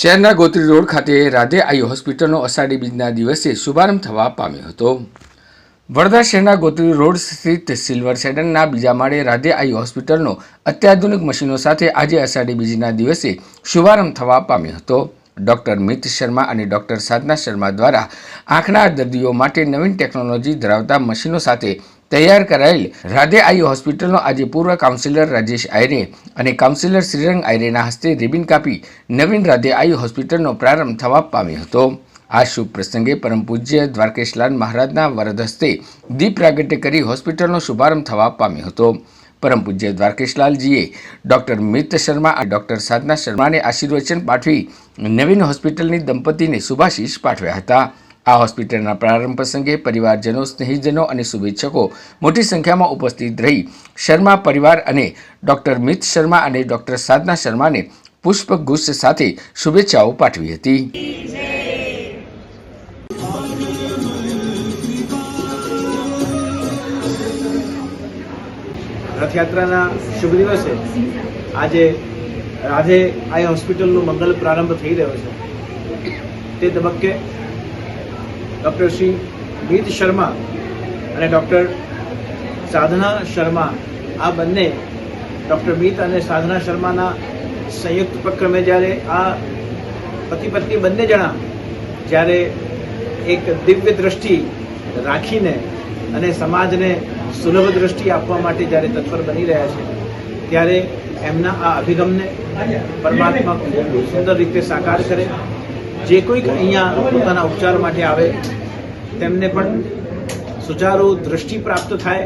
શહેરના ગોત્રી રોડ ખાતે રાધે આઈ હોસ્પિટલનો અષાઢી બીજના દિવસે શુભારંભ થવા પામ્યો હતો. વડોદરા શહેરના ગોત્રી રોડ સ્થિત સિલ્વર સેડનના બીજા માળે રાધે આઈ હોસ્પિટલનો અત્યાધુનિક મશીનો સાથે આજે અષાઢી બીજના દિવસે શુભારંભ થવા પામ્યો હતો. ડૉક્ટર મિત શર્મા અને ડૉક્ટર સાધના શર્મા દ્વારા આંખના દર્દીઓ માટે નવીન ટેકનોલોજી ધરાવતા મશીનો સાથે તૈયાર કરાયેલ. રાધે આઈ હોસ્પિટલનો આજે પૂર્વ કાઉન્સિલર રાજેશ આયરે અને કાઉન્સિલર શ્રીરંગ આયરેના હસ્તે રિબિન કાપી નવીન રાધે આઈ હોસ્પિટલનો પ્રારંભ થવા પામ્યો હતો. આ શુભ પ્રસંગે પરમ પૂજ્ય દ્વારકેશલાલ મહારાજના વરદ હસ્તે દીપ પ્રાગટ્ય કરી હોસ્પિટલનો શુભારંભ થવા પામ્યો હતો. પરમ પૂજ્ય દ્વારકેશલાલજીએ ડૉક્ટર મિત શર્મા અને ડૉક્ટર સાધના શર્માને આશીર્વચન પાઠવી નવીન હોસ્પિટલની દંપતીને શુભાશીષ પાઠવ્યા હતા. આ હોસ્પિટલના પ્રારંભ પ્રસંગે પરિવારજનો, સ્નેહીજનો અને શુભેચ્છકો મોટી સંખ્યામાં ઉપસ્થિત રહી શર્મા પરિવાર અને ડૉક્ટર મિત શર્મા અને ડૉક્ટર સાધના શર્માને પુષ્પગુચ્છ સાથે શુભેચ્છાઓ પાઠવી હતી. રથયાત્રાના શુભ દિવસે આજે રાધે આઈ હોસ્પિટલનો મંગલ પ્રારંભ થઈ રહ્યો છે. તે તબક્કે ડૉક્ટર શ્રી ગીત શર્મા અને ડૉક્ટર સાધના શર્મા, આ બંને ડૉક્ટર મીત અને સાધના શર્માના સંયુક્ત ઉપક્રમે જ્યારે આ પતિ પત્ની બંને જણા જ્યારે એક દિવ્ય દ્રષ્ટિ રાખીને અને સમાજને સુલભ દ્રષ્ટિ આપવા માટે જ્યારે તત્પર બની રહ્યા છે, ત્યારે એમના આ અભિગમને પરમાત્મા સુંદર રીતે સાકાર કરે જે કોઈક અહીંયા પોતાના ઉપચાર માટે આવે, તેમને પણ સુચારુ દ્રષ્ટિ પ્રાપ્ત થાય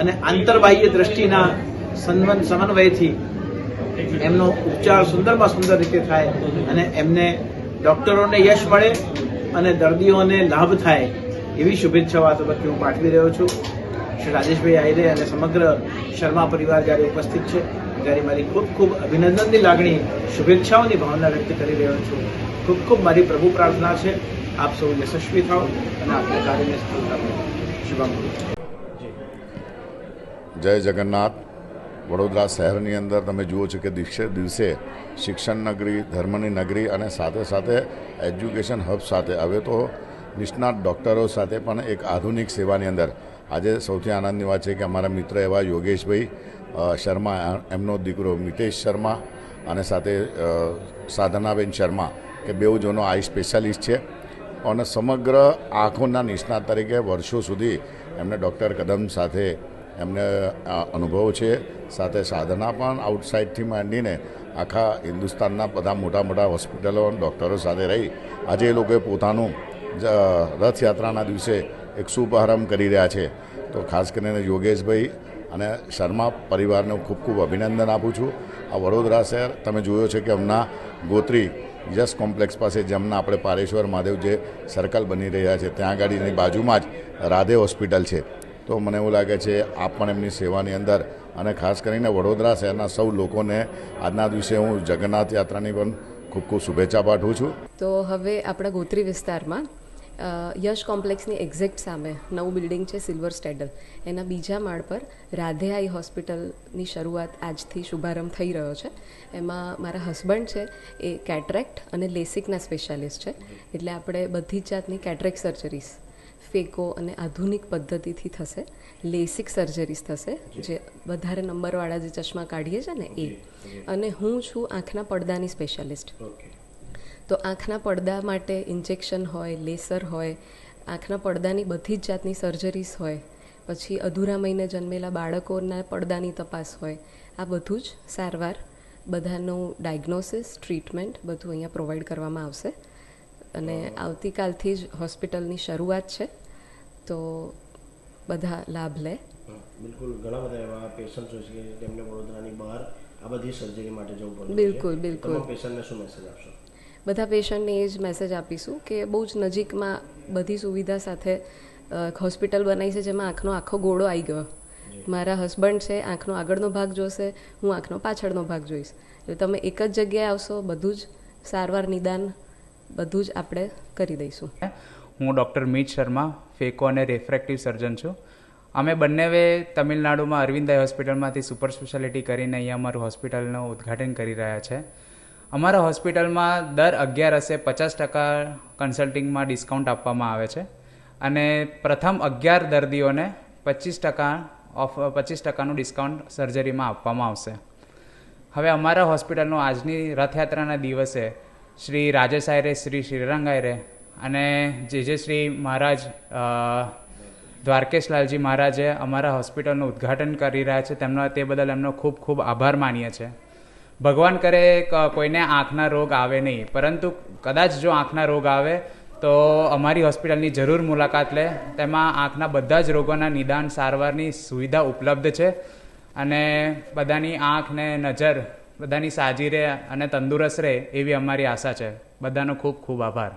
અને આંતરબાહ્ય દ્રષ્ટિના સન્વન સમન્વયથી એમનો ઉપચાર સુંદરમાં સુંદર રીતે થાય અને એમને ડૉક્ટરોને યશ મળે અને દર્દીઓને લાભ થાય એવી શુભેચ્છાઓ આ તબક્કે હું પાઠવી રહ્યો છું. શ્રી રાજેશભાઈ આહિરે અને સમગ્ર શર્મા પરિવાર જ્યારે ઉપસ્થિત છે, ત્યારે મારી ખૂબ ખૂબ અભિનંદનની લાગણી, શુભેચ્છાઓની ભાવના વ્યક્ત કરી રહ્યો છું. ખૂબ ખૂબ મારી પ્રભુ પ્રાર્થના છે. આપ સૌ યશસ્વી થાઓ અને આપના કાર્યને જય જગન્નાથ. વડોદરા શહેરની અંદર તમે જુઓ છો કે દિવસે દિવસે શિક્ષણ નગરી, ધર્મની નગરી અને સાથે સાથે એજ્યુકેશન હબ સાથે હવે તો નિષ્ણાત ડૉક્ટરો સાથે પણ એક આધુનિક સેવાની અંદર. આજે સૌથી આનંદની વાત છે કે અમારા મિત્ર એવા યોગેશભાઈ શર્મા, એમનો દીકરો મિતેશ શર્મા અને સાથે સાધનાબેન શર્મા. કે બેઉ જણો આઈ સ્પેશિયાલિસ્ટ છે. અને સમગ્ર આંખોના નિષ્ણાત તરીકે વર્ષો સુધી એમને ડૉક્ટર કદમ સાથે એમને અનુભવ છે. સાથે સાધના પણ આઉટસાઇડથી માંડીને આખા હિન્દુસ્તાનના બધા મોટા મોટા હોસ્પિટલો અને ડૉક્ટરો સાથે રહી. આજે એ લોકોએ પોતાનું રથયાત્રાના દિવસે એક શુભારંભ કરી રહ્યા છે. તો ખાસ કરીને યોગેશભાઈ અને શર્મા પરિવારને ખૂબ ખૂબ અભિનંદન આપું છું. આ વડોદરા શહેર તમે જોયો છે કે હમણાં ગોત્રી યશ કોમ્પ્લેક્સ પાસે જેમના આપણે પારેશ્વર મહાદેવ જે સર્કલ બની રહ્યા છે, ત્યાં ગાડીની બાજુમાં જ રાધે હોસ્પિટલ છે. તો મને એવું લાગે છે, આપ પણ એમની સેવાની અંદર અને ખાસ કરીને વડોદરા શહેરના સૌ લોકોને આજના દિવસે હું જગન્નાથ યાત્રાની પણ ખૂબ ખૂબ શુભેચ્છા પાઠવું છું. તો હવે આપણા ગોત્રી વિસ્તારમાં યશ કોમ્પ્લેક્સની એક્ઝેક્ટ સામે નવું બિલ્ડિંગ છે સિલ્વર સ્ટેડલ. એના બીજા માળ પર રાધે આઈ હોસ્પિટલની શરૂઆત આજથી શુભારંભ થઈ રહ્યો છે. એમાં મારા હસબન્ડ છે એ કેટરેક્ટ અને લેસિકના સ્પેશિયાલિસ્ટ છે. એટલે આપણે બધી જ જાતની કેટરેક્ટ સર્જરીસ ફેકો અને આધુનિક પદ્ધતિથી થશે. લેસિક સર્જરીસ થશે જે વધારે નંબરવાળા જે ચશ્મા કાઢીએ છે ને એ. અને હું છું આંખના પડદાની સ્પેશિયાલિસ્ટ. તો આંખના પડદા માટે ઇન્જેક્શન હોય લેસર હોય આંખના પડદાની બધી જ જાતની સર્જરીસ હોય પછી અધૂરા મહિને જન્મેલા બાળકોના પડદાની તપાસ હોય આ બધું જ સારવાર બધાનું ડાયગ્નોસિસ ટ્રીટમેન્ટ બધું અહીંયા પ્રોવાઈડ કરવામાં આવશે. અને આવતીકાલથી જ હોસ્પિટલની શરૂઆત છે. તો બધા લાભ લે. બિલકુલ. ઘણા બધા એવા પેશન્ટ હોય છે કે તેમને વડોદરાની બહાર આ બધી સર્જરી માટે જવું પડે બિલકુલ, બિલકુલ. પેશન્ટને શું મેસેજ આપશો? બધા પેશન્ટને એ જ મેસેજ આપીશું કે બહુ જ નજીકમાં બધી સુવિધા સાથે હોસ્પિટલ બનાવી છે જેમાં આંખનો આખો ગોળો આવી ગયો. મારા હસબન્ડ છે, આંખનો આગળનો ભાગ જોશે, હું આંખનો પાછળનો ભાગ જોઈશ. એટલે તમે એક જ જગ્યાએ આવશો, બધું જ સારવાર નિદાન, બધું જ આપણે કરી દઈશું. હું ડૉક્ટર મીત શર્મા, ફેકો અને રિફ્રેક્ટિવ સર્જન છું. અમે બંનેવે તમિલનાડુમાં અરવિંદાઈ હોસ્પિટલમાંથી સુપર સ્પેશિયાલિટી કરીને અહીંયા અમારું હોસ્પિટલનું ઉદ્ઘાટન કરી રહ્યા છે. અમારા હોસ્પિટલમાં દર અગિયારસે પચાસ ટકા કન્સલ્ટિંગમાં ડિસ્કાઉન્ટ આપવામાં આવે છે. અને પ્રથમ અગિયાર દર્દીઓને પચીસ ટકા ઓફ, પચીસ ટકાનું ડિસ્કાઉન્ટ સર્જરીમાં આપવામાં આવશે. હવે અમારા હોસ્પિટલનો આજની રથયાત્રાના દિવસે શ્રી રાજેશ આયરે શ્રી શ્રીરંગ આયરે અને જે જે શ્રી મહારાજ દ્વારકેશલાલજી મહારાજે અમારા હોસ્પિટલનું ઉદ્ઘાટન કરી રહ્યા છે, તેમનો તે બદલ એમનો ખૂબ ખૂબ આભાર માનીએ છીએ. ભગવાન કરે કોઈને આંખના રોગ આવે નહીં. પરંતુ કદાચ જો આંખના રોગ આવે, તો અમારી હોસ્પિટલની જરૂર મુલાકાત લે. તેમાં આંખના બધા જ રોગોના નિદાન, સારવારની સુવિધા ઉપલબ્ધ છે. અને બધાની આંખને નજર, બધાની સાજી રહે અને તંદુરસ્ત રહે એવી અમારી આશા છે. બધાનો ખૂબ ખૂબ આભાર.